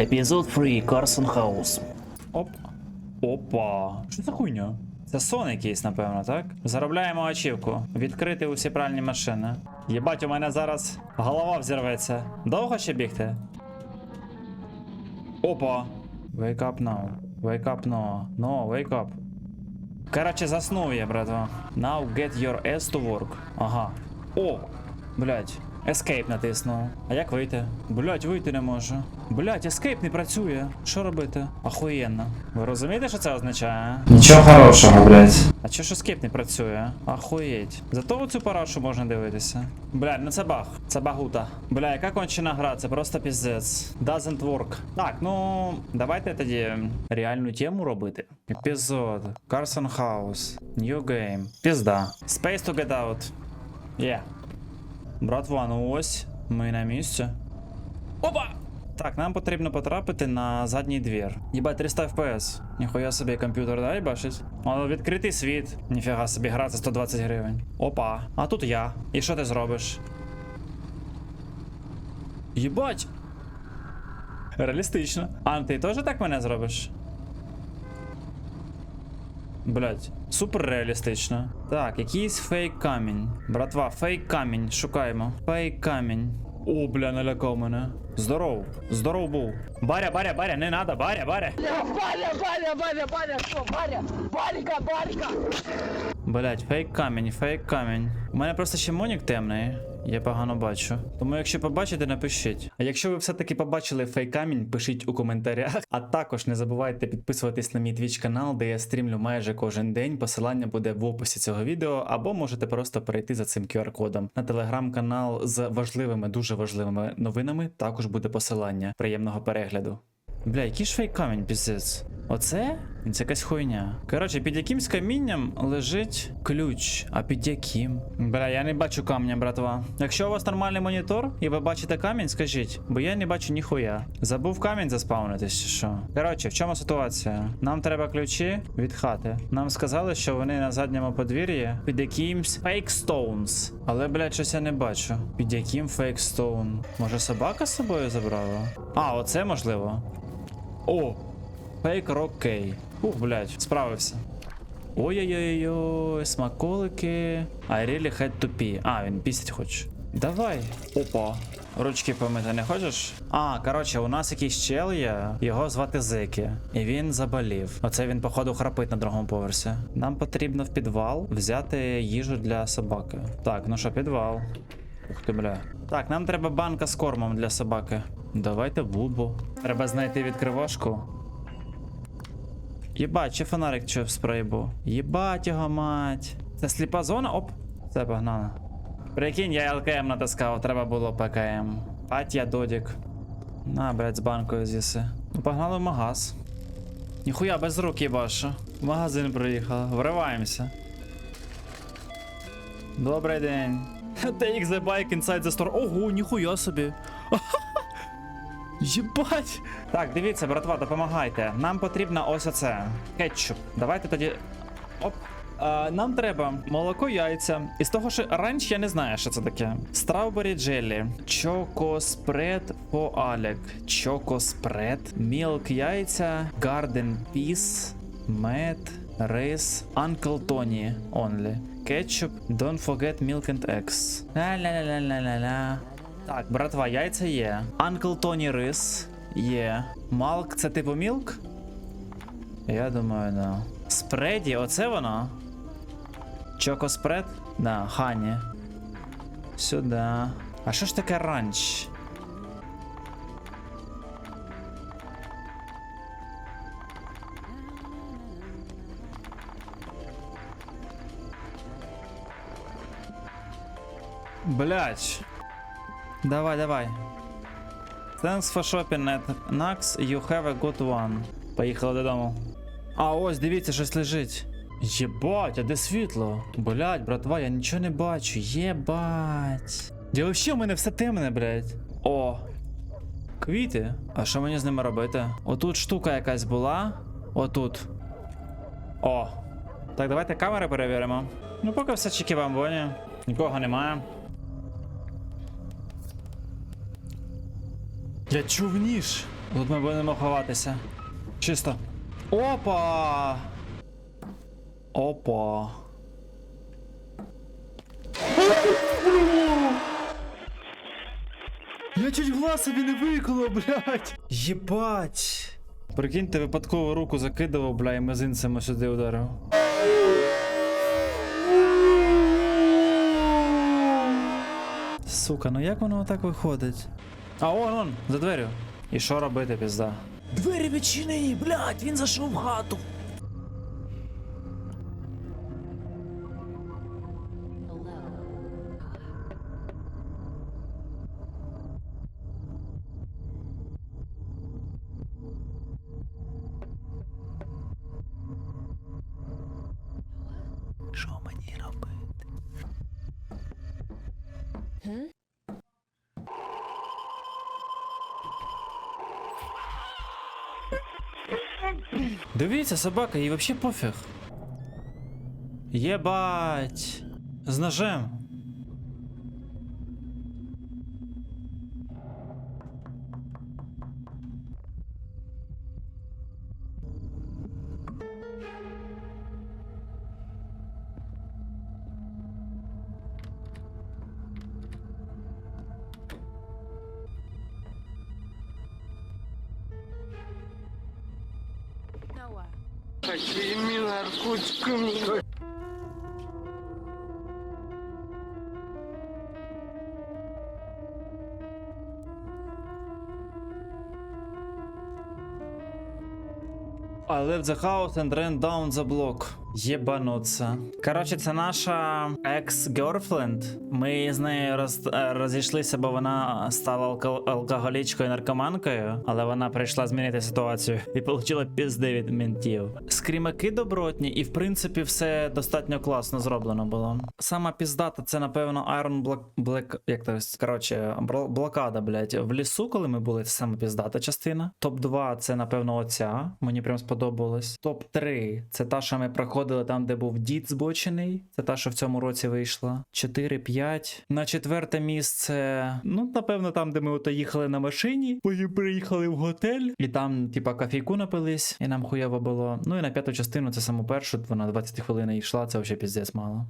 Епізод 3 Карсон Хаус. Оп. Опа. Що за хуйня? Це сон якийсь, напевно, так? Заробляємо ачівку. Відкрити усі пральні машини. Єбать, у мене зараз голова взірветься. Довго ще бігти? Опа. Wake up now. Wake up no. No, wake up. Короче, заснув я, братва. Now get your ass to work. Ага. О! Блять. Escape натиснув. А як вийти? Блять, вийти не можу. Блять, escape не працює. Що робити? Охуєнно. Ви розумієте, що це означає? Нічого хорошого, блядь. А чого ж escape не працює? Охуєть. Зато оцю парашу можна дивитися. Бля, ну це баг. Це багута. Бля, яка кончена гра, це просто піздець. Doesn't work. Так, ну давайте тоді реальну тему робити. Епізод. Carson House. New game. Пізда. Space to get out. Yeah. Братва, ну ось. Ми на місці. Опа! Так, нам потрібно потрапити на задній двір. Єбать, 300 FPS. Ніхуя собі комп'ютер, да, бачить? О, відкритий світ. Ніфіга собі, гра за 120 гривень. Опа. А тут я. І що ти зробиш? Єбать! Реалістично. А ти теж так мене зробиш? Блять, супер реалістично. Так, якийсь фейк камінь. Братва, фейк камінь, шукаємо. Фейк камінь. О, бля, налякав мене. Здоров, здоров був. Баря, баря, баря, не надо, баря, баря. Валя, Валя, Валя, Валя, что, Валя? Валька, Валька! Блять, фейк камінь, фейк камінь. У мене просто ще монік темний. Я погано бачу. Тому якщо побачите, напишіть. А якщо ви все-таки побачили фейк камінь, пишіть у коментарях. А також не забувайте підписуватись на мій твіч канал, де я стрімлю майже кожен день. Посилання буде в описі цього відео, або можете просто перейти за цим QR-кодом. На телеграм-канал з важливими, дуже важливими новинами також буде посилання. Приємного перегляду. Бля, який ж фейк камінь, піздець? Оце? Це якась хуйня. Коротше, під якимсь камінням лежить ключ. А під яким? Бля, я не бачу камня, братва. Якщо у вас нормальний монітор і ви бачите камінь, скажіть, бо я не бачу ніхуя. Забув камінь заспавнитись що? Коротше, в чому ситуація? Нам треба ключі від хати. Нам сказали, що вони на задньому подвір'ї під якимсь фейк стоунс. Але, блядь, щось я не бачу. Під яким фейк стоун? Може собака з собою забрала? А, оце можливо. О! Фейк Рок Кей. Ух, блядь, справився. Ой-ой-ой, смаколики. I really had to pee. А, він пісять хоче. Давай. Опа. Ручки помити не хочеш? А, коротше, у нас якийсь чел є, його звати Зекі. І він заболів. Оце він, походу, храпить на другому поверсі. Нам потрібно в підвал взяти їжу для собаки. Так, ну що, підвал. Ух ти, бля. Так, нам треба банка з кормом для собаки. Давайте бубу. Треба знайти відкривашку. Єбать, чи фонарик чи в спрей був? Єбать його мать. Це сліпа зона? Оп. Це погнано. Прикинь, я ЛКМ натискав, треба було ПКМ. Патя додік. На, блядь, з банкою з'їси. Ну, погнали в магаз. Ніхуя без рук їбашу. В магазин приїхав. Вриваємося. Добрий день. Take the bike inside the store. Ого, ніхуя собі. Єбать! Так, дивіться, братва, допомагайте. Нам потрібно ось оце. Кетчуп. Давайте тоді. Оп. А, нам треба молоко, яйця. І з того, що раніше я не знаю, що це таке. Страубері джелі, чоко спред по Алек, чоко спред, мілк яйця, гарден піс, мед, рис, Uncle Tony only. Кетчуп, don't forget milk and eggs. Ла-ла-ла-ла-ла-ла. Так, братва, яйця є. Uncle Tony рис є. Малк це типу мілк? Я думаю, да. Спреді, оце воно? Чоко спред? Да, хані. Сюди. А що ж таке ранч? Блять. Давай, давай. Thanks for shopping at Nax, you have a good one. Поїхали додому. А ось, дивіться, щось лежить. Єбать, а де світло? Блять, братва, я нічого не бачу. Єбать. Я вообще у мене все темне, блять. О. Квіти. А що мені з ними робити? Отут штука якась була. Отут. О. Так, давайте камери перевіримо. Ну, поки все чеки бамбоні. Нікого немає. Я чув ніж. Тут ми будемо ховатися. Чисто. Опа! Опа. Я чуть глаз собі не виколов, блядь. Єбать. Прикиньте, випадково руку закидував, бля, і мизинцем сюди ударив. Сука, ну як воно отак виходить? А он, он, за дверю. І що робити, пізда? Двері відчинені, блядь, він зайшов в хату. Що мені робити? Дивіться, собака, їй вообще пофіг. Єбать. З ножем. Какими наркотиками? I left the house and ran down the block. Єбануться. Коротше, це наша екс-герфленд. Ми з нею роз... е, розійшлися, бо вона стала алко... алкоголічкою наркоманкою, але вона прийшла змінити ситуацію і отримала пізди від ментів. Скрімаки добротні, і в принципі все достатньо класно зроблено було. Сама піздата, це напевно Iron Black... Black... як то коротше, блокада, блядь. В лісу, коли ми були, це саме піздата частина. Топ 2 це напевно оця. Мені прям сподобалось. Топ 3 це та, що ми проходили там, де був дід збочений. Це та, що в цьому році вийшла. 4-5. На четверте місце. Ну, напевно, там, де ми ото їхали на машині. Потім приїхали в готель. І там, типа, кафійку напились, і нам хуєво було. Ну і на п'яту частину, це саму першу, вона 20 хвилин йшла, це взагалі піздець мало.